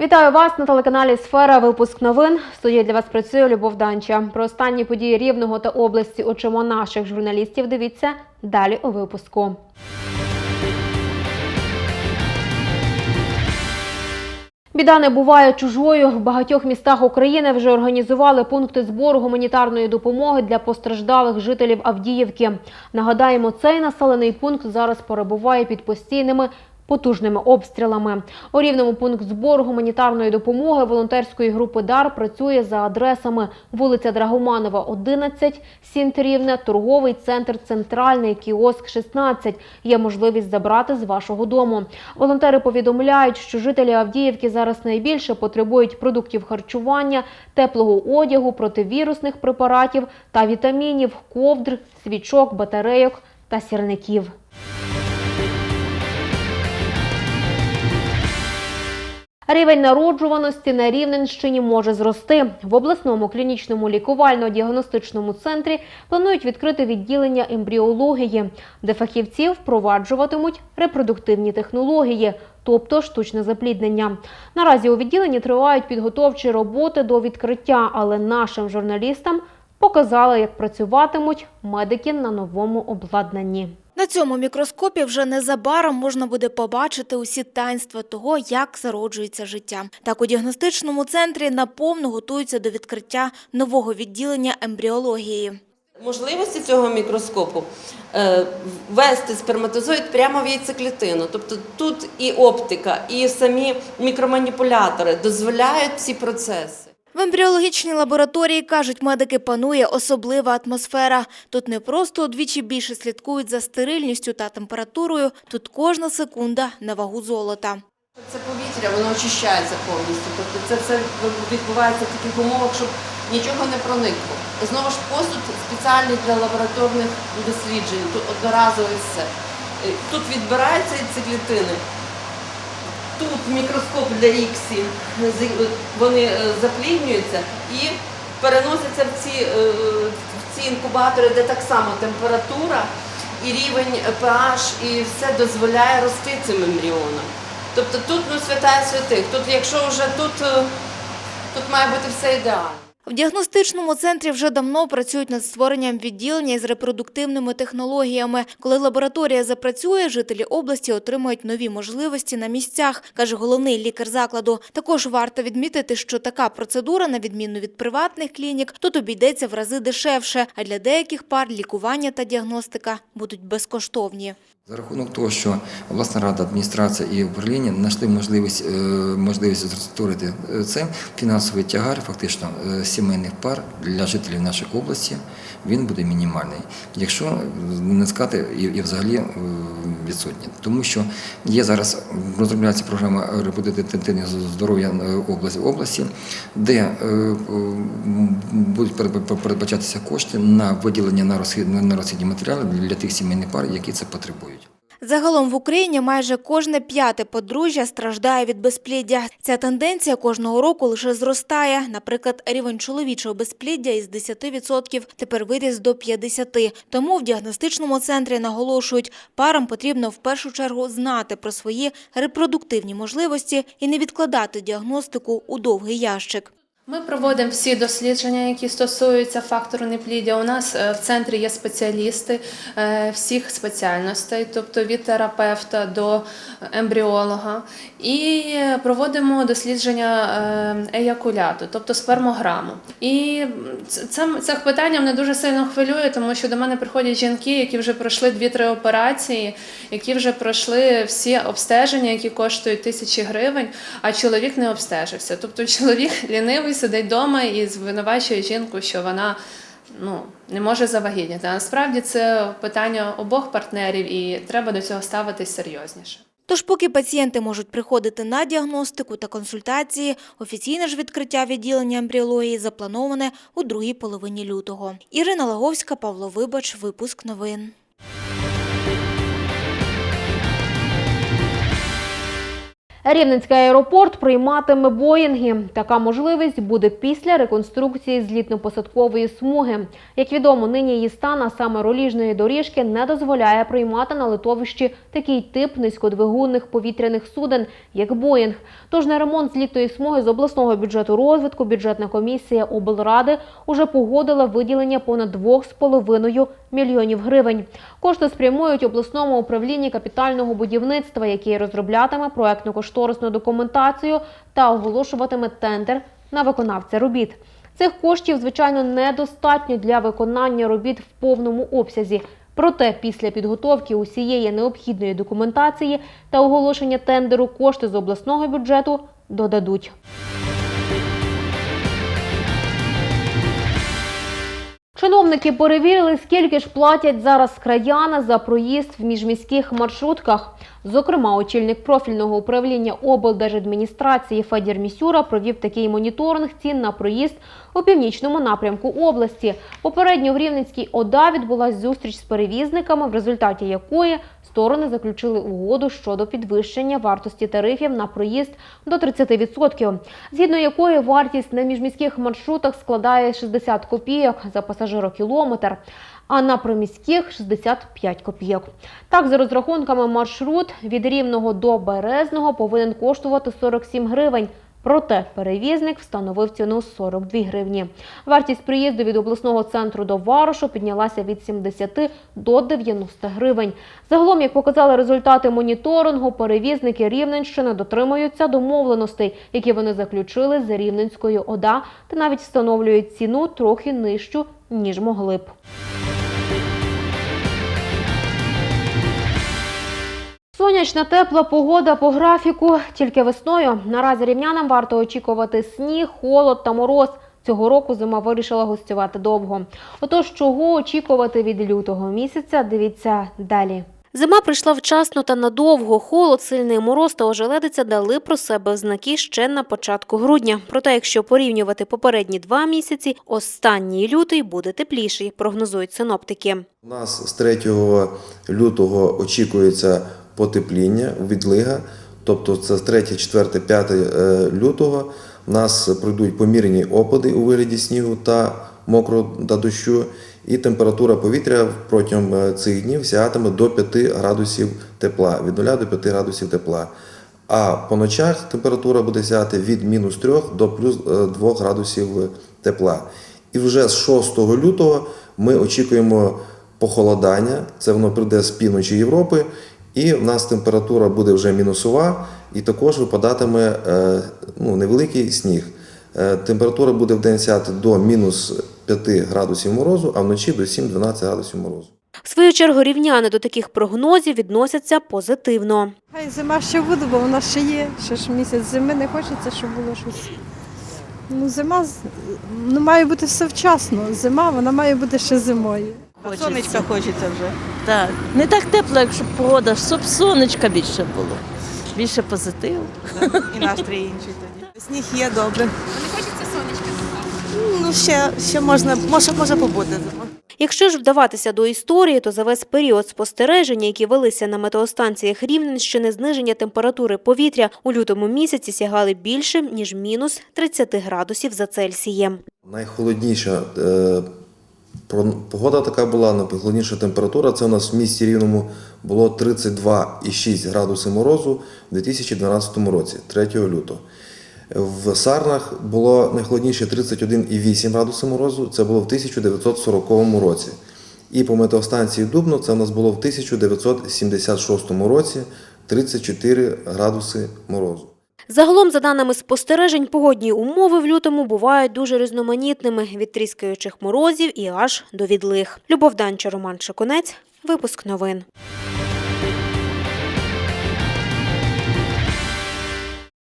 Вітаю вас на телеканалі Сфера. Випуск новин. В студії для вас працює Любов Данча. Про останні події Рівного та області очима наших журналістів. Дивіться далі у випуску. Біда не буває чужою. В багатьох містах України вже організували пункти збору гуманітарної допомоги для постраждалих жителів Авдіївки. Нагадаємо, цей населений пункт зараз перебуває під постійними потужними обстрілами. У рівному пункт збору гуманітарної допомоги волонтерської групи Дар працює за адресами вулиця Драгоманова, 11, Сінт Рівне, торговий центр Центральний, кіоск 16. Є можливість забрати з вашого дому. Волонтери повідомляють, що жителі Авдіївки зараз найбільше потребують продуктів харчування, теплого одягу, противірусних препаратів та вітамінів, ковдр, свічок, батарейок та сірників. Рівень народжуваності на Рівненщині може зрости. В обласному клінічному лікувально-діагностичному центрі планують відкрити відділення ембріології, де фахівці впроваджуватимуть репродуктивні технології, тобто штучне запліднення. Наразі у відділенні тривають підготовчі роботи до відкриття, але нашим журналістам показали, як працюватимуть медики на новому обладнанні. На цьому мікроскопі вже незабаром можна буде побачити усі таїнства того, як зароджується життя. Так у діагностичному центрі наповну готуються до відкриття нового відділення ембріології. Можливості цього мікроскопу е, ввести сперматозоїд прямо в яйцеклітину. Тобто тут і оптика, і самі мікроманіпулятори дозволяють ці процеси. В ембріологічній лабораторії, кажуть медики, панує особлива атмосфера. Тут не просто удвічі більше слідкують за стерильністю та температурою, тут кожна секунда на вагу золота. Це повітря, воно очищається повністю. Тобто це все відбувається в таких умовах, щоб нічого не проникло. Знову ж посуд спеціальний для лабораторних досліджень, тут одноразовий все. Тут відбираються ці клітини. Тут мікроскоп для іксі, вони е, запліднюються і переносяться в ці, е, в ці інкубатори, де так само температура і рівень pH, і все дозволяє рости цим ембріонам. Тобто тут ну, свята святих. Тут, якщо вже тут, е, тут має бути все ідеально. В діагностичному центрі вже давно працюють над створенням відділення із репродуктивними технологіями. Коли лабораторія запрацює, жителі області отримають нові можливості на місцях, каже головний лікар закладу. Також варто відмітити, що така процедура, на відміну від приватних клінік, тут обійдеться в рази дешевше, а для деяких пар лікування та діагностика будуть безкоштовні. За рахунок того, що обласна рада, адміністрація і управління знайшли можливість, е, можливість створити е, це фінансовий тягар, фактично е, сімейних пар для жителів нашої області, він буде мінімальний. Якщо не сказати і, взагалі е, відсутні, тому що є зараз розробляється програма репродуктивного здоров'я е, області, де е, е, будуть передб- передбачатися кошти на виділення на розхідні матеріали для тих сімейних пар, які це потребують. Загалом в Україні майже кожне п'яте подружжя страждає від безпліддя. Ця тенденція кожного року лише зростає. Наприклад, рівень чоловічого безпліддя із 10% тепер виріс до 50%. Тому в діагностичному центрі наголошують, парам потрібно в першу чергу знати про свої репродуктивні можливості і не відкладати діагностику у довгий ящик. Ми проводимо всі дослідження, які стосуються фактору непліддя. У нас е, в центрі є спеціалісти е, всіх спеціальностей, тобто від терапевта до ембріолога. І проводимо дослідження е, еякуляту, тобто спермограму. І це питання мене дуже сильно хвилює, тому що до мене приходять жінки, які вже пройшли 2-3 операції, які вже пройшли всі обстеження, які коштують тисячі гривень, а чоловік не обстежився. Тобто чоловік лінивий сидить вдома і звинувачує жінку, що вона ну, не може завагітніти. А насправді це питання обох партнерів, і треба до цього ставитись серйозніше. Тож, поки пацієнти можуть приходити на діагностику та консультації, офіційне ж відкриття відділення ембріології заплановане у другій половині лютого. Ірина Лаговська, Павло Вибач, випуск новин. Рівненський аеропорт прийматиме Боїнги. Така можливість буде після реконструкції злітно-посадкової смуги. Як відомо, нині її стан, а саме роліжної доріжки, не дозволяє приймати на литовищі такий тип низькодвигунних повітряних суден, як Боїнг. Тож на ремонт злітної смуги з обласного бюджету розвитку бюджетна комісія облради уже погодила виділення понад 2,5 мільйонів гривень. Кошти спрямують обласному управлінні капітального будівництва, яке розроблятиме проектно-кошторисну документацію та оголошуватиме тендер на виконавця робіт. Цих коштів, звичайно, недостатньо для виконання робіт в повному обсязі. Проте після підготовки усієї необхідної документації та оголошення тендеру кошти з обласного бюджету додадуть. Чиновники перевірили, скільки ж платять зараз краяни за проїзд в міжміських маршрутках. Зокрема, очільник профільного управління облдержадміністрації Федір Місюра провів такий моніторинг цін на проїзд у північному напрямку області. Попередньо в Рівненській ОДА відбулася зустріч з перевізниками, в результаті якої сторони заключили угоду щодо підвищення вартості тарифів на проїзд до 30%, згідно якої вартість на міжміських маршрутах складає 60 копійок за пасажирокілометр, а на приміських 65 копійок. Так, за розрахунками, маршрут від Рівного до Березного повинен коштувати 47 гривень. Проте перевізник встановив ціну 42 гривні. Вартість приїзду від обласного центру до Варошу піднялася від 70 до 90 гривень. Загалом, як показали результати моніторингу, перевізники Рівненщини дотримуються домовленостей, які вони заключили з Рівненською ОДА, та навіть встановлюють ціну трохи нижчу, ніж могли б. Сонячна тепла погода по графіку тільки весною. Наразі рівнянам варто очікувати сніг, холод та мороз. Цього року зима вирішила гостювати довго. Отож, чого очікувати від лютого місяця? Дивіться далі. Зима прийшла вчасно та надовго. Холод, сильний мороз та ожеледиця дали про себе знаки ще на початку грудня. Проте, якщо порівнювати попередні два місяці, останній лютий буде тепліший, прогнозують синоптики. У нас з 3 лютого очікується потепління, відлига, тобто це 3, 4, 5 е, лютого. У нас пройдуть помірні опади у вигляді снігу та мокрого та дощу, і температура повітря протягом е, цих днів сягатиме до 5 градусів тепла, від 0 до 5 градусів тепла. А по ночах температура буде сягати від мінус 3 до плюс е, 2 градусів тепла. І вже з 6 лютого ми очікуємо похолодання, це воно прийде з півночі Європи, і в нас температура буде вже мінусова, і також випадатиме е, ну, невеликий сніг. Е, Температура буде в день сяти до мінус 5 градусів морозу, а вночі до 7-12 градусів морозу. В свою чергу рівняни до таких прогнозів відносяться позитивно. Хай зима ще буде, бо вона ще є. Ще ж місяць зими не хочеться, щоб було щось. Ну, зима ну, має бути все вчасно. Зима, вона має бути ще зимою. Хочеться. Сонечка хочеться вже. Так, не так тепло, якщо погода, щоб сонечка більше було. Більше позитиву. І настрій інший тоді. Сніг є добре. Не хочеться сонечка. Ну, ще, ще можна, може, може побути. Якщо ж вдаватися до історії, то за весь період спостереження, які велися на метеостанціях Рівненщини, зниження температури повітря у лютому місяці сягали більше ніж мінус 30 градусів за Цельсієм. Найхолодніша е, погода така була, найхолодніша температура. Це у нас в місті Рівному було 32,6 градуси морозу в 2012 році, 3 лютого. В Сарнах було найхолодніше 31,8 градуси морозу, це було в 1940 році. І по метеостанції Дубно це у нас було в 1976 році 34 градуси морозу. Загалом, за даними спостережень, погодні умови в лютому бувають дуже різноманітними від тріскаючих морозів і аж до відлиг. Любов Данча, Роман Шикунець. Випуск новин.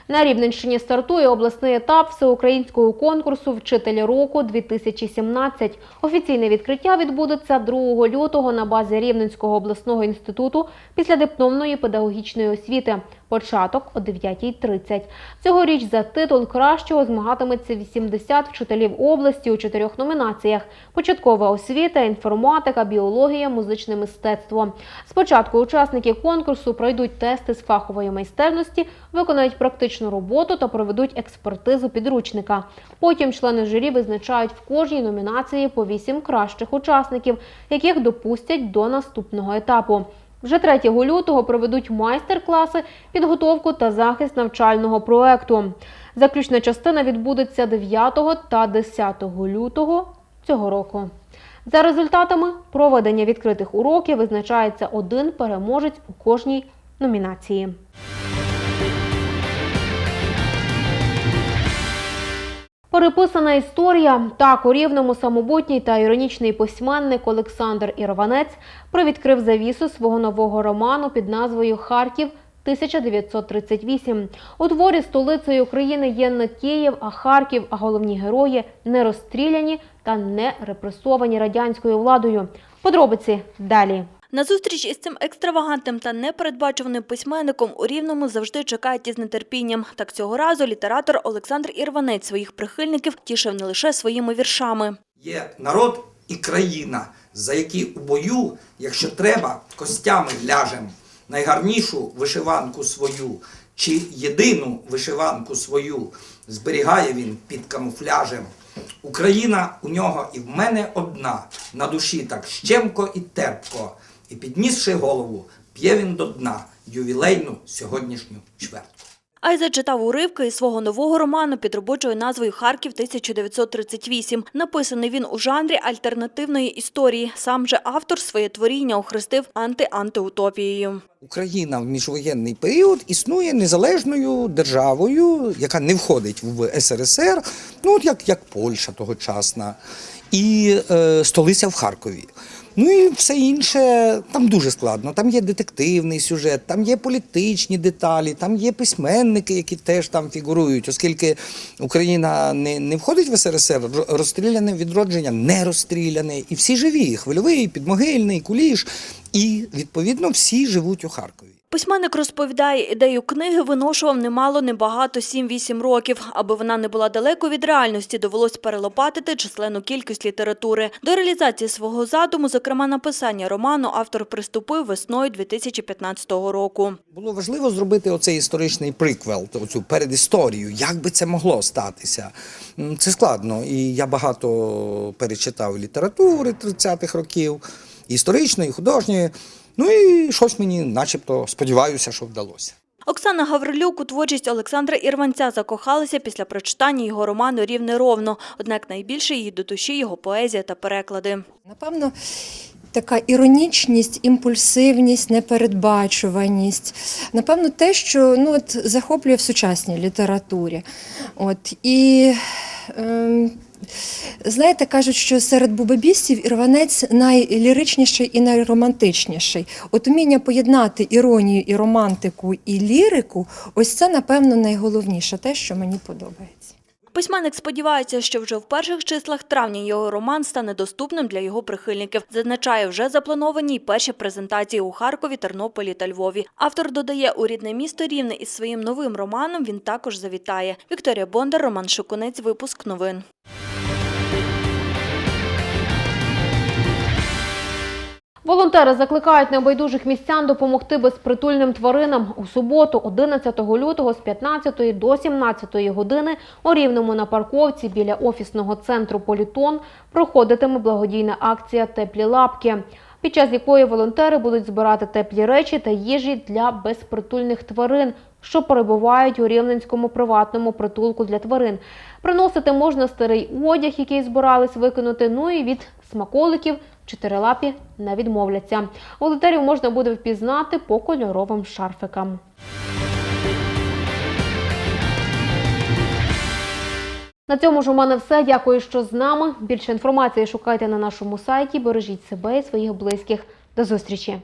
На Рівненщині стартує обласний етап всеукраїнського конкурсу Вчитель року 2017. Офіційне відкриття відбудеться 2 лютого на базі Рівненського обласного інституту після дипломної педагогічної освіти. Початок о 9.30. Цьогоріч за титул кращого змагатиметься 80 вчителів області у чотирьох номінаціях: початкова освіта, інформатика, біологія, музичне мистецтво. Спочатку учасники конкурсу пройдуть тести з фахової майстерності, виконають практичну роботу та проведуть експертизу підручника. Потім члени журі визначають в кожній номінації по 8 кращих учасників, яких допустять до наступного етапу. Вже 3 лютого проведуть майстер-класи, підготовку та захист навчального проекту. Заключна частина відбудеться 9 та 10 лютого цього року. За результатами проведення відкритих уроків визначається один переможець у кожній номінації. Переписана історія. Так, у рівному самобутній та іронічний письменник Олександр Ірванець привідкрив завісу свого нового роману під назвою Харків. 1938. У творі столицею України є не Київ, а Харків, а головні герої не розстріляні та не репресовані радянською владою. Подробиці далі. На зустріч із цим екстравагантним та непередбачуваним письменником у Рівному завжди чекають із нетерпінням. Так цього разу літератор Олександр Ірванець своїх прихильників тішив не лише своїми віршами. Є народ і країна, за які у бою, якщо треба, костями ляжем. Найгарнішу вишиванку свою чи єдину вишиванку свою зберігає він під камуфляжем. Україна у нього і в мене одна, на душі так щемко і терпко, і піднісши голову, п'є він до дна ювілейну сьогоднішню чверть. А й зачитав уривки із свого нового роману під робочою назвою Харків 1938. Написаний він у жанрі альтернативної історії. Сам же автор своє творіння охрестив анти-антиутопією. Україна в міжвоєнний період існує незалежною державою, яка не входить в СРСР, ну от як, як Польща тогочасна, і е, столиця в Харкові. Ну і все інше там дуже складно. Там є детективний сюжет, там є політичні деталі, там є письменники, які теж там фігурують, оскільки Україна не, не входить в СРСР, ро- розстріляне відродження, не розстріляне, і всі живі: хвильовий, підмогильний, куліш. І відповідно всі живуть у Харкові. Письменник розповідає, ідею книги виношував немало, небагато 7-8 років. Аби вона не була далеко від реальності, довелось перелопатити численну кількість літератури. До реалізації свого задуму, зокрема написання роману, автор приступив весною 2015 року. Було важливо зробити оцей історичний приквел, оцю передісторію. Як би це могло статися? Це складно. І я багато перечитав літератури 30-х років, історичної, художньої. Ну і щось мені, начебто, сподіваюся, що вдалося. Оксана Гаврилюк у творчість Олександра Ірванця закохалася після прочитання його роману «Рівне ровно». Однак найбільше її до душі його поезія та переклади. Напевно, така іронічність, імпульсивність, непередбачуваність. Напевно, те, що ну, от, захоплює в сучасній літературі. От, і, ем, знаєте, кажуть, що серед бубебістів ірванець найліричніший і найромантичніший. От уміння поєднати іронію і романтику і лірику, ось це, напевно, найголовніше, те, що мені подобається. Письменник сподівається, що вже в перших числах травня його роман стане доступним для його прихильників. Зазначає, вже заплановані й перші презентації у Харкові, Тернополі та Львові. Автор додає, у рідне місто Рівне із своїм новим романом він також завітає. Вікторія Бондар, Роман Шукунець, випуск новин. Волонтери закликають небайдужих містян допомогти безпритульним тваринам. У суботу, 11 лютого з 15 до 17 години у Рівному на парковці біля офісного центру «Політон» проходитиме благодійна акція «Теплі лапки», під час якої волонтери будуть збирати теплі речі та їжі для безпритульних тварин, що перебувають у Рівненському приватному притулку для тварин. Приносити можна старий одяг, який збирались викинути, ну і від смаколиків чотирилапі не відмовляться. Волонтерів можна буде впізнати по кольоровим шарфикам. На цьому ж у мене все. Дякую, що з нами. Більше інформації шукайте на нашому сайті. Бережіть себе і своїх близьких. До зустрічі!